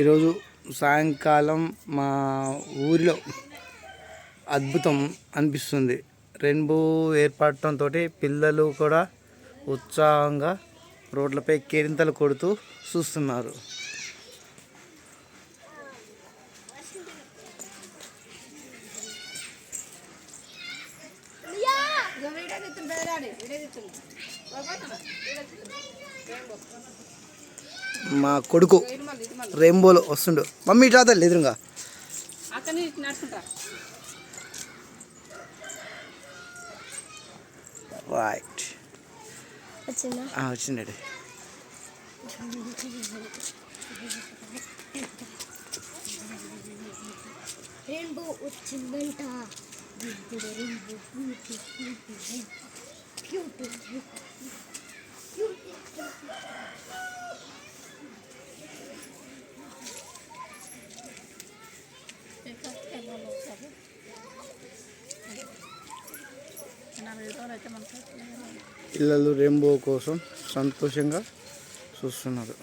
ఈరోజు సాయంకాలం మా ఊరిలో అద్భుతం అనిపిస్తుంది. రెయిన్బో ఏర్పడటంతో పిల్లలు కూడా ఉత్సాహంగా రోడ్లపై కేరింతలు కొడుతూ చూస్తున్నారు. మా కొడుకు రెయిన్బోలో వస్తుండు. మమ్మీ ఇట్లా తల్లి ఎదురుగా రైట్ వచ్చిండే రెయిన్బో వచ్చిందంట. రెయిన్బో పిల్లలు రెయిన్బో కోసం సంతోషంగా చూస్తున్నారు.